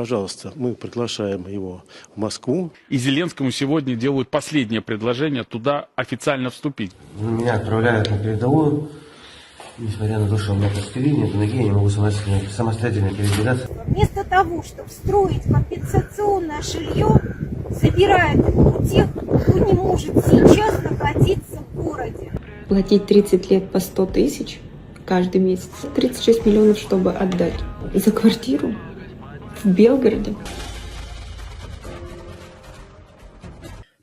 пожалуйста, мы приглашаем его в Москву. И Зеленскому сегодня делают последнее предложение туда официально вступить. Меня отправляют на передовую. Несмотря на то, что у меня костыли, нет ноги, я не могу самостоятельно, самостоятельно передвигаться. Вместо того, чтобы строить компенсационное жилье, забирает у тех, кто не может сейчас находиться в городе. платить 30 лет по 100 тысяч каждый месяц. 36 миллионов, чтобы отдать за квартиру в Белгороде.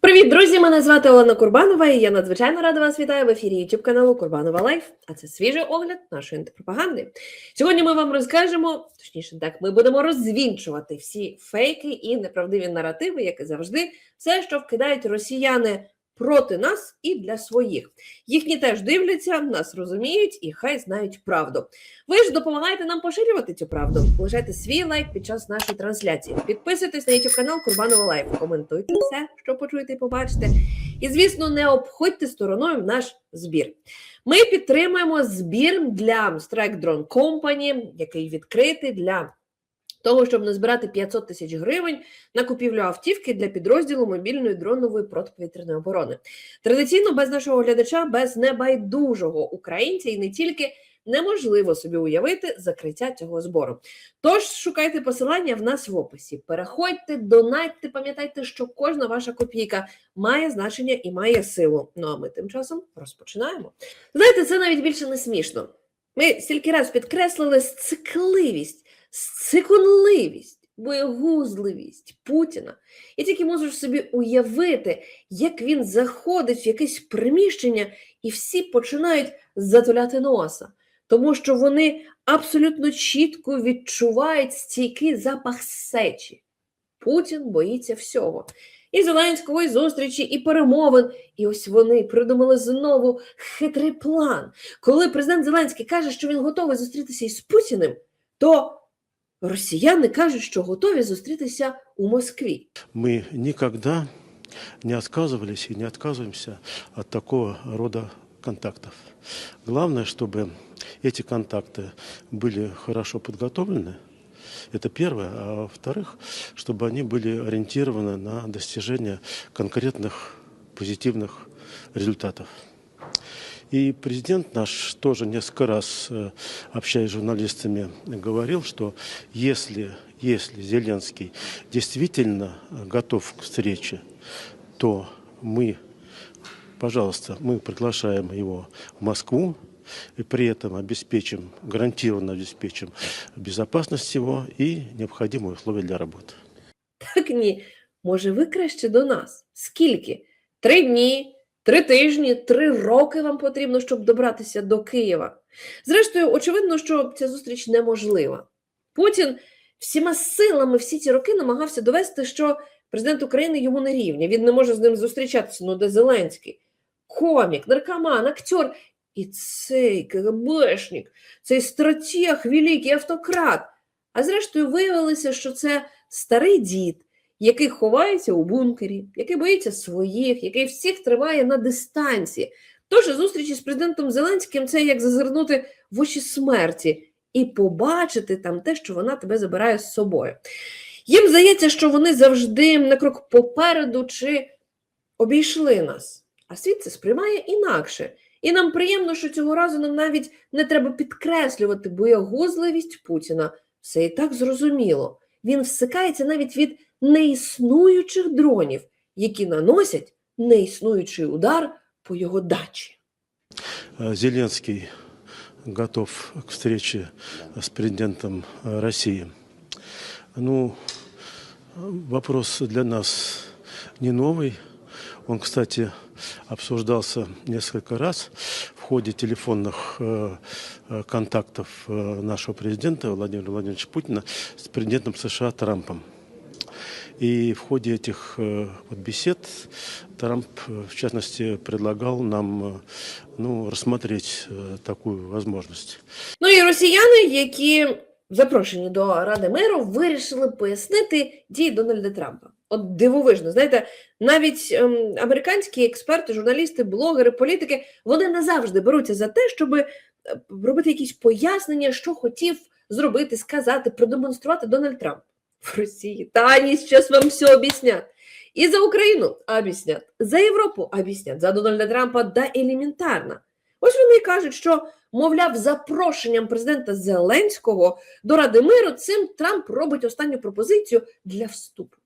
Привіт, друзі! Мене звати Олена Курбанова, і я надзвичайно рада вас вітаю в ефірі youtube каналу Курбанова Лайф. А це свіжий огляд нашої антипропаганди. Сьогодні ми вам розкажемо, точніше, так, ми будемо розвінчувати всі фейки і неправдиві наративи, як і завжди, все, що вкидають росіяни проти нас і для своїх. Їхні теж дивляться, нас розуміють і хай знають правду. Ви ж допомагаєте нам поширювати цю правду. Лишайте свій лайк під час нашої трансляції. Підписуйтесь на YouTube канал Курбанова Лайф. Коментуйте все, що почуєте і побачите. І, звісно, не обходьте стороною наш збір. Ми підтримуємо збір для Strike Drone Company, який відкритий для того, щоб назбирати 500 тисяч гривень на купівлю автівки для підрозділу мобільної дронової протиповітряної оборони. Традиційно без нашого глядача, без небайдужого українця і не тільки неможливо собі уявити закриття цього збору. Тож шукайте посилання в нас в описі. Переходьте, донайте, пам'ятайте, що кожна ваша копійка має значення і має силу. Ну а ми тим часом розпочинаємо. Знаєте, це навіть більше не смішно. Ми стільки раз підкреслили сцикливість, сцикунливість, боєгузливість Путіна. І тільки можеш собі уявити, як він заходить в якесь приміщення, і всі починають затуляти носа, тому що вони абсолютно чітко відчувають стійкий запах сечі. Путін боїться всього. І Зеленського, і зустрічі, і перемовин. І ось вони придумали знову хитрий план. Коли президент Зеленський каже, що він готовий зустрітися із Путіним, то росіяни кажуть, що готові зустрітися у Москві. Мы никогда не отказывались и не отказываемся от такого рода контактов. Главное, чтобы эти контакты были хорошо подготовлены. Это первое. А во-вторых, чтобы они были ориентированы на достижение конкретных позитивных результатов. И президент наш тоже несколько раз, э, общаясь с журналистами, говорил, что если, если Зеленский действительно э, готов к встрече, то мы, пожалуйста, мы приглашаем его в Москву, и при этом обеспечим, гарантированно обеспечим безопасность его и необходимые условия для работы. Так ні, може, ви краще до нас? Скільки? Три дні, Три тижні, три роки вам потрібно, щоб добратися до Києва. Зрештою, очевидно, що ця зустріч неможлива. Путін всіма силами всі ці роки намагався довести, що президент України йому не рівня. Він не може з ним зустрічатися. Ну, де Зеленський? Комік, наркоман, актер. І цей КГБшник, цей стратег, великий автократ. А зрештою, виявилося, що це старий дід, який ховається у бункері, який боїться своїх, який всіх триває на дистанції. Тож зустрічі з президентом Зеленським це як зазирнути в очі смерті і побачити там те, що вона тебе забирає з собою. Їм здається, що вони завжди на крок попереду чи обійшли нас, а світ це сприймає інакше. І нам приємно, що цього разу нам навіть не треба підкреслювати боягузливість Путіна. Все і так зрозуміло. Він всикається навіть від неіснуючих дронів, які наносять неіснуючий удар по його дачі. Э, Зеленский готов к встрече с президентом э, России. Ну, вопрос для нас не новый. Он, кстати, обсуждался несколько раз в ходе телефонных э, э, контактов э, нашего президента Владимира Владимировича Путина с президентом США Трампом. И в ходе этих э, вот бесед Трамп, э, в частности, предлагал нам э, ну, рассмотреть э, такую возможность. Ну і росіяни, які запрошені до Ради миру, вирішили пояснити дії Дональда Трампа. От дивовижно, знаєте, навіть ем, американські експерти, журналісти, блогери, політики вони не завжди беруться за те, щоб е, робити якісь пояснення, що хотів зробити, сказати, продемонструвати Дональд Трамп. в России. Да, они сейчас вам все объяснят. И за Україну об'яснять, за Європу об'яснять, за Дональда Трампа да елементарно. Ось вони і кажуть, що, мовляв, запрошенням президента Зеленського до Ради миру цим Трамп робить останню пропозицію для вступу.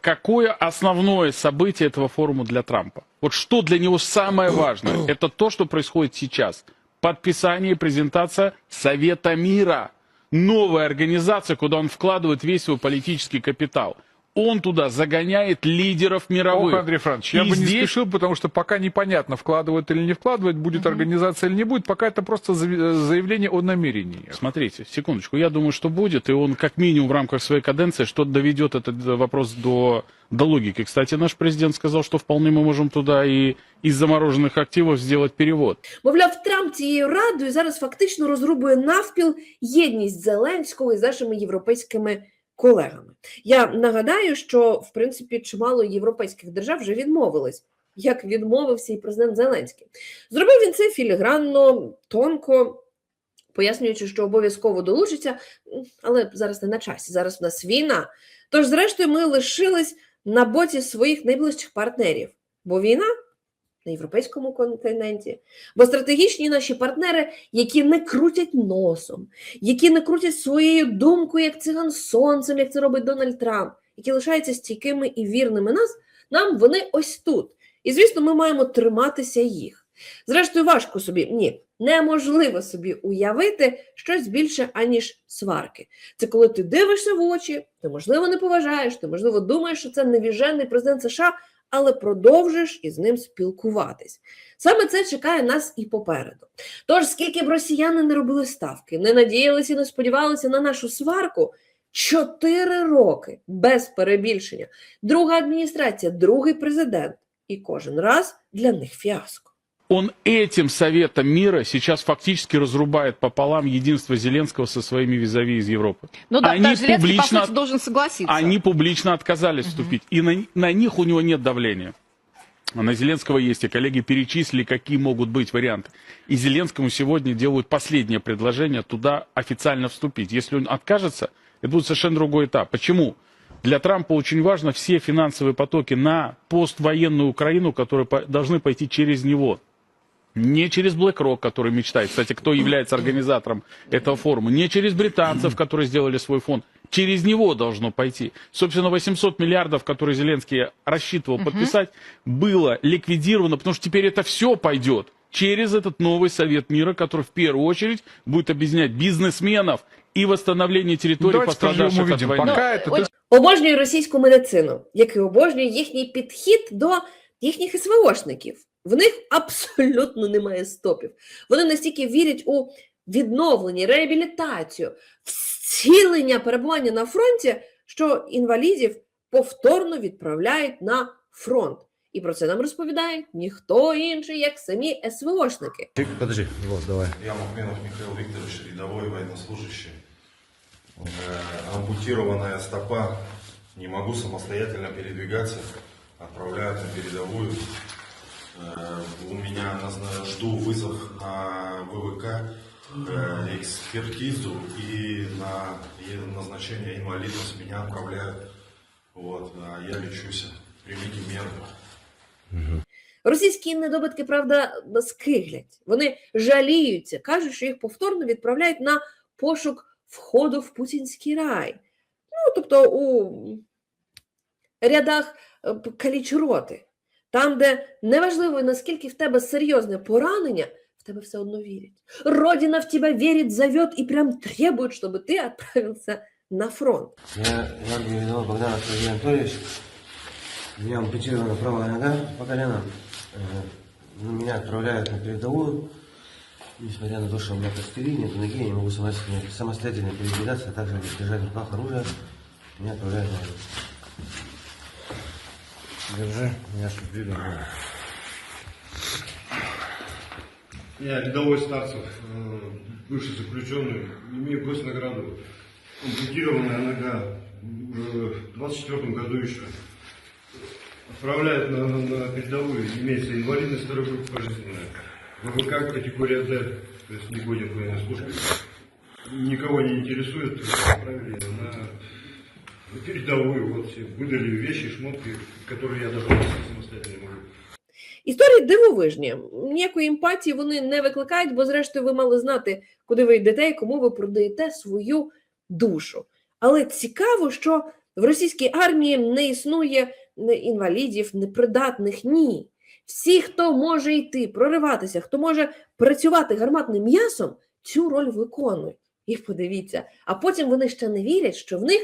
Какое основное событие этого форума для Трампа? Вот что для него самое важное? Это то, что происходит сейчас. Подписание и презентация Совета мира. Новая организация, куда он вкладывает весь свой политический капитал. Он туда загоняет лидеров мировых. Ох, Андрей Францович, я И бы не здесь- спешил, потому что пока непонятно, вкладывают или не вкладывают, будет организация или не будет. Пока это просто зави- заявление о намерении. Смотрите, секундочку, я думаю, что будет, и он как минимум в рамках своей каденции что доведет этот э, вопрос до, до логики. Кстати, наш президент сказал, что вполне мы можем туда и из замороженных активов сделать перевод. Мовляв, Трамп цією радою зараз фактично розрубує навпіл єдність Зеленського із нашими європейськими колегами. Я нагадаю, що в принципі чимало європейських держав вже відмовились, як відмовився і президент Зеленський. Зробив він це філігранно, тонко, пояснюючи, що обов'язково долучиться, але зараз не на часі. Зараз в нас війна. Тож, зрештою, ми лишились на боці своїх найближчих партнерів, бо війна на європейському континенті. Бо стратегічні наші партнери, які не крутять носом, які не крутять своєю думкою, як циган сонцем, як це робить Дональд Трамп, які лишаються стійкими і вірними нас, нам вони ось тут. І звісно, ми маємо триматися їх. Зрештою, важко собі ні, неможливо собі уявити щось більше, аніж сварки. Це коли ти дивишся в очі, ти можливо не поважаєш, ти можливо думаєш, що це невіжений президент США, але продовжиш із ним спілкуватись. Саме це чекає нас і попереду. Тож, скільки б росіяни не робили ставки, не надіялися і не сподівалися на нашу сварку, чотири роки без перебільшення. Друга адміністрація, другий президент, і кожен раз для них фіаско. Он этим Советом мира сейчас фактически разрубает пополам единство Зеленского со своими визави из Европы. Ну да, Они Зеленский, по публично- сути, должен согласиться. Они публично отказались вступить, и на, на них у него нет давления. А на Зеленского есть, и коллеги перечислили, какие могут быть варианты. И Зеленскому сегодня делают последнее предложение туда официально вступить. Если он откажется, это будет совершенно другой этап. Почему? Для Трампа очень важно все финансовые потоки на поствоенную Украину, которые по- должны пойти через него Не через BlackRock, который мечтает. Кстати, кто является организатором этого форума. Не через британцев, которые сделали свой фонд. Через него должно пойти. Собственно, 800 миллиардов, которые Зеленский рассчитывал подписать, было ликвидировано, потому что теперь это все пойдет через этот новый Совет мира, который в первую очередь будет объединять бизнесменов и восстановление территорий, Давайте поживем, пострадавших от увидим. войны. Пока это... очень Обожнюю російську медицину, як і обожнюю їхній підхід до їхніх СВОшників. В них абсолютно немає стопів. Вони настільки вірять у відновлення, реабілітацію, в зцілення перебування на фронті, що інвалідів повторно відправляють на фронт. І про це нам розповідає ніхто інший, як самі СВОшники. Подожди, вот, давай. Я Махменов Михаил Викторович, рядовой военнослужащий. Э, ампутированная стопа, не могу самостоятельно передвигаться, отправляют на передовую. Э, у меня назна- жду вызов на ВВК, э, экспертизу и на и назначение инвалидность меня отправляют. Вот, а я лечусь. Примите меры. Російські недобитки, правда, скиглять. Вони жаліються, кажуть, що їх повторно відправляють на пошук входу в путінський рай. Ну, тобто у рядах е, п- калічроти. Там, де неважливо, наскільки в тебе серйозне поранення, в тебе все одно вірять. Родина в тебе вірить, зовет і прям требует, щоб ти відправився на фронт. Я Георгий Видонов Богдан Сергей Анатольевич. У меня ампутирована правая нога по колено. Э, ну, Меня отправляют на передовую. Несмотря на то, что у меня костыли, нет ноги, я не могу самостоятельно, самостоятельно передвигаться, а также держать в руках оружие. Меня отправляют на войну. Держи, меня шубили. Я рядовой Старцев, э, бывший заключенный, имею госнаграду. Ампутированная нога в 24 году еще. Отправляют на, на передовую, имеется инвалидность второй группы пожизненная. ВВК категория D, то есть не годен военной службе. Никого не интересует, отправили на передовую, вот выдали вещи, шмотки, которые я даже самостоятельно не могу. Історії дивовижні. Ніякої емпатії вони не викликають, бо зрештою ви мали знати, куди ви йдете і кому ви продаєте свою душу. Але цікаво, що в російській армії не існує інвалідів, непридатних. Ні. Всі, хто може йти, прориватися, хто може працювати гарматним м'ясом, цю роль виконують. І подивіться, а потім вони ще не вірять, що в них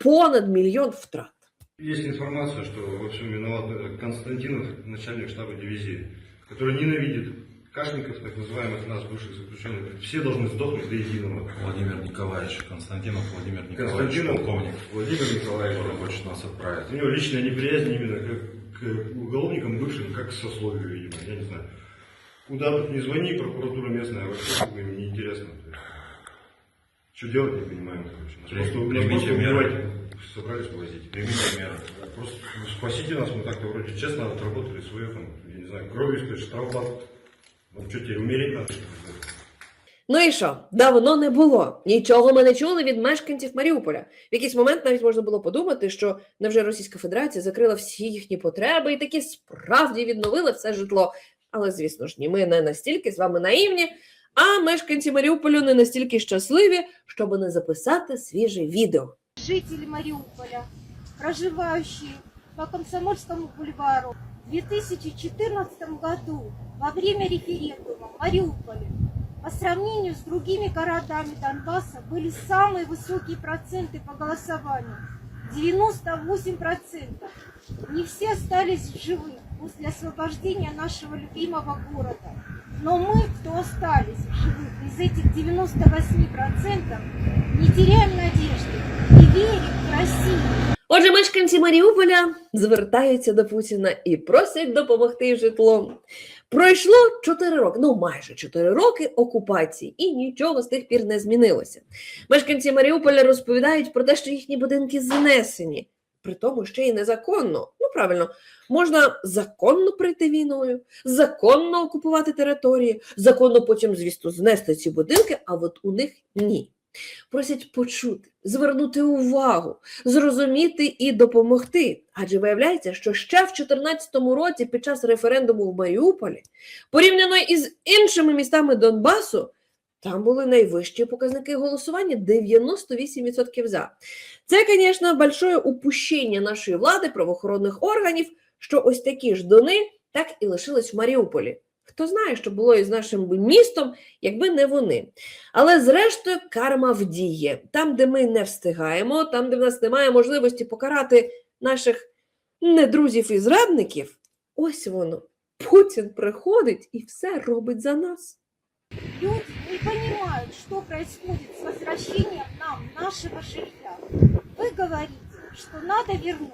понад мільйон втрат. Есть информация, что во всем виноват э, Константинов, начальник штаба дивизии, который ненавидит кашников, так называемых нас, бывших заключенных. Все должны сдохнуть до единого. Владимир Николаевич Константинов, Владимир Николаевич, Константинов полковник, Владимир Николаевич. который хочет нас отправить. У него личная неприязнь именно к, к уголовникам бывшим, как к сословию, видимо, я не знаю. Куда бы ни звони, прокуратура местная, вообще как им не интересно. Что делать, не понимаем, короче. Нас При- просто, нас примите просто меры. убивать собрались повозить. Примите меры. Просто ну, спасите нас, мы так-то вроде честно отработали свое, там, я не знаю, кровью, сказать, штрафбат. Ну что, теперь умереть надо, что ли? Ну і що? Давно не було. Нічого ми не чули від мешканців Маріуполя. В якийсь момент навіть можна було подумати, що невже Російська Федерація закрила всі їхні потреби і таки справді відновила все житло. Але, звісно ж, ні, ми не настільки з вами наївні, а мешканці Маріуполю не настільки щасливі, щоб не записати свіже відео. Жители Мариуполя, проживающие по Комсомольскому бульвару, в 2014 году во время референдума в Мариуполе по сравнению с другими городами Донбасса были самые высокие проценты по голосованию. 98%. Не все остались в живых после освобождения нашего любимого города. Но мы, кто остались в живых из этих 98%, не теряем надежды и верим в Россию. Отже, мешканці Маріуполя звертаються до Путіна і просять допомогти з житлом. Пройшло 4 роки, ну майже 4 роки окупації, і нічого з тих пір не змінилося. Мешканці Маріуполя розповідають про те, що їхні будинки знесені, при тому ще й незаконно. Ну правильно, можна законно прийти війною, законно окупувати території, законно потім, звісно, знести ці будинки, а от у них ні. Просять почути, звернути увагу, зрозуміти і допомогти. Адже виявляється, що ще в 2014 році, під час референдуму в Маріуполі, порівняно із іншими містами Донбасу, там були найвищі показники голосування 98% за. Це, звісно, большое упущення нашої влади, правоохоронних органів, що ось такі ж дони так і лишились в Маріуполі. Хто знає, що було із нашим містом, якби не вони. Але зрештою карма вдіє. Там, де ми не встигаємо, там, де в нас немає можливості покарати наших недрузів і зрадників, ось воно. Путін приходить і все робить за нас. Люди не понимают, что происходит с возвращением нам нашего жилья. Вы говорите, что надо вернуть,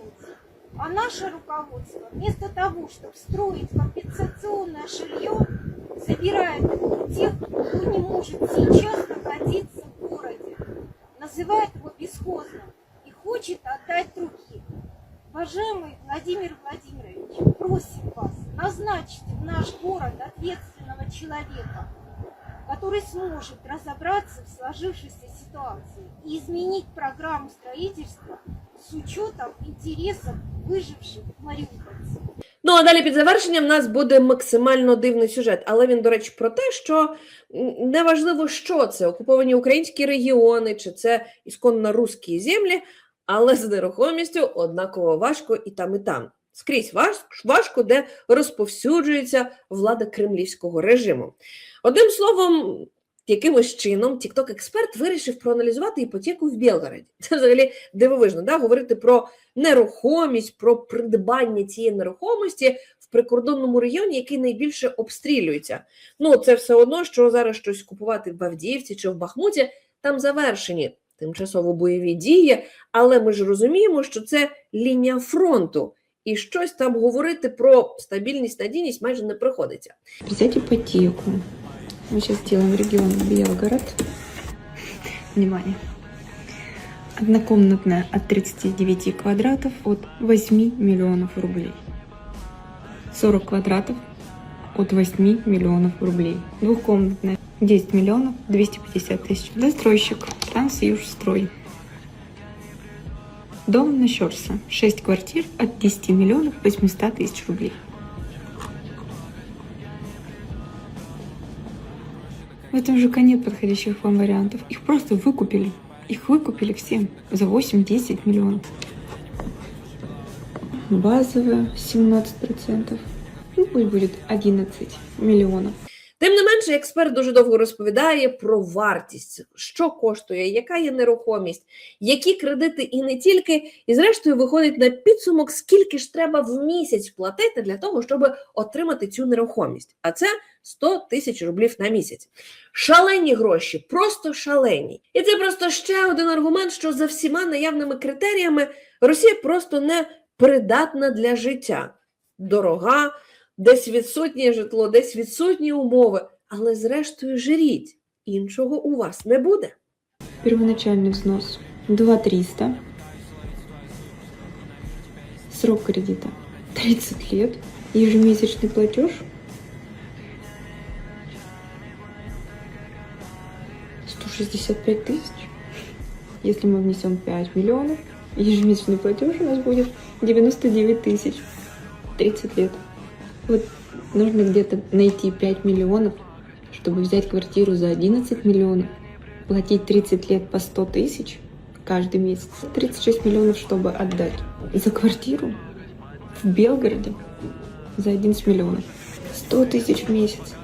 а наше руководство вместо того, чтобы строить компенсационное жилье, забирает у тех, кто не может сейчас находиться в городе, называет его бесхозным и хочет отдать другим. Уважаемый Владимир Владимирович, просим вас, назначьте в наш город ответственного человека, который сможет разобраться в сложившейся ситуации и изменить программу строительства с учетом интересов выживших мариупольцев. Ну а далі під завершенням в нас буде максимально дивний сюжет. Але він, до речі, про те, що неважливо, що це окуповані українські регіони, чи це ісконно русські землі, але з нерухомістю однаково важко і там, і там. Скрізь важко, де розповсюджується влада кремлівського режиму. Одним словом, якимось чином TikTok експерт вирішив проаналізувати іпотеку в Білгороді. Це взагалі дивовижно, да? говорити про нерухомість, про придбання цієї нерухомості в прикордонному регіоні, який найбільше обстрілюється. Ну, це все одно, що зараз щось купувати в Авдіївці чи в Бахмуті, там завершені тимчасово бойові дії, але ми ж розуміємо, що це лінія фронту, і щось там говорити про стабільність, надійність майже не приходиться. Взять ипотеку. Мы сейчас сделаем регион Белгород. Внимание. Однокомнатная от 39 квадратов от 8 миллионов рублей. 40 квадратов от 8 миллионов рублей. Двухкомнатная 10 миллионов 250 тысяч. Застройщик Трансюжстрой. Дом на Щорса. 6 квартир от 10 миллионов 800 тысяч рублей. В этом ЖК нет подходящих вам вариантов. Их просто выкупили. Их выкупили всем за 8-10 миллионов. Базовая 17%. Ну, пусть будет 11 миллионов. Тим не менше, експерт дуже довго розповідає про вартість, що коштує, яка є нерухомість, які кредити і не тільки, і зрештою виходить на підсумок, скільки ж треба в місяць платити для того, щоб отримати цю нерухомість. А це 100 тисяч рублів на місяць. Шалені гроші, просто шалені. І це просто ще один аргумент, що за всіма наявними критеріями Росія просто не придатна для життя. Дорога, десь відсутнє житло, десь відсутні умови, але зрештою жиріть. Іншого у вас не буде. Первоначальный взнос 2300. Срок кредита 30 лет. Ежемесячный платеж 165 тысяч. Если мы внесем 5 миллионов, ежемесячный платеж у нас будет 99 тысяч. 30 лет. Вот нужно где-то найти 5 миллионов, чтобы взять квартиру за 11 миллионов платить 30 лет по 100 тысяч каждый месяц. 36 миллионов, чтобы отдать за квартиру в Белгороде за 11 миллионов. 100 тысяч в месяц.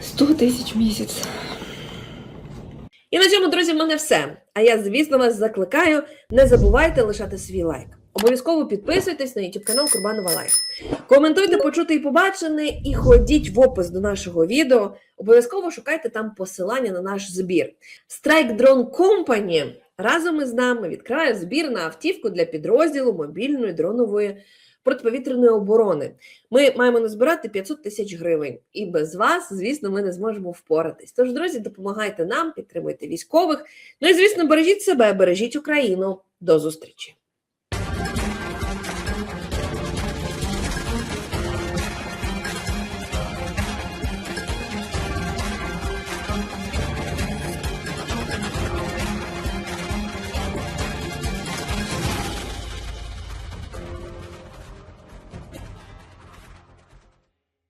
100 тысяч в месяц. І на цьому, друзі, в мене все. А я, звісно, вас закликаю, не забувайте лишати свій лайк. Обов'язково підписуйтесь на YouTube канал Курбанова Лайф. Коментуйте почути і побачене, і ходіть в опис до нашого відео. Обов'язково шукайте там посилання на наш збір. Strike Drone Company разом із нами відкриває збір на автівку для підрозділу мобільної дронової протиповітряної оборони. Ми маємо назбирати 500 тисяч гривень, і без вас, звісно, ми не зможемо впоратись. Тож, друзі, допомагайте нам, підтримуйте військових. Ну і звісно, бережіть себе, бережіть Україну. До зустрічі!